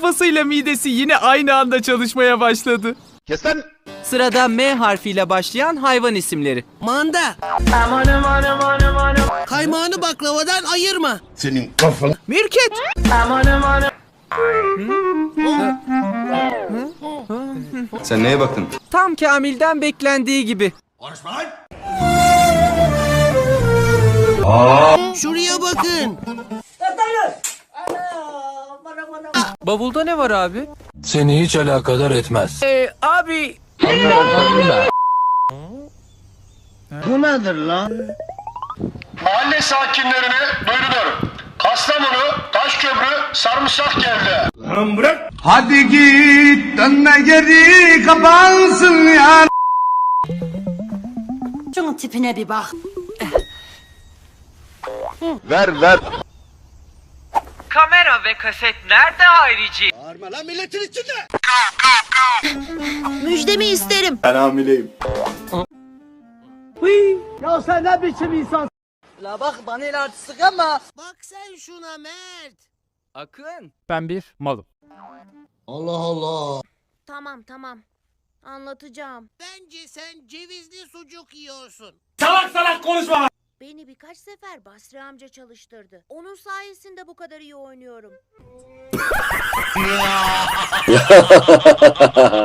kafasıyla midesi yine aynı anda çalışmaya başladı. Kes lan. Sırada M harfiyle başlayan hayvan isimleri. Manda. Kaymağını baklavadan ayırma. Senin kafanı. Mirket. Sen neye baktın? Tam Kamil'den beklendiği gibi. Şuraya bakın. Bavulda ne var abi? Seni hiç alakadar etmez. Ee, abi Mahalle sakinlerine duyurulur. Kastamonu, Taşköprü, Sarımsak geldi. Hadi git dönme geri kapansın ya. Şunun tipine bir bak. Ver ver. Ve kaset nerede Hayriciğim? Bağırma lan milletin içinde. Müjdemi isterim. Ben hamileyim. Bak sen şuna Mert. Akın. Ben bir malım. Tamam tamam. Anlatacağım. Bence sen cevizli sucuk yiyorsun. Beni birkaç sefer Basri amca çalıştırdı. Onun sayesinde bu kadar iyi oynuyorum.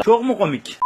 Çok mu komik?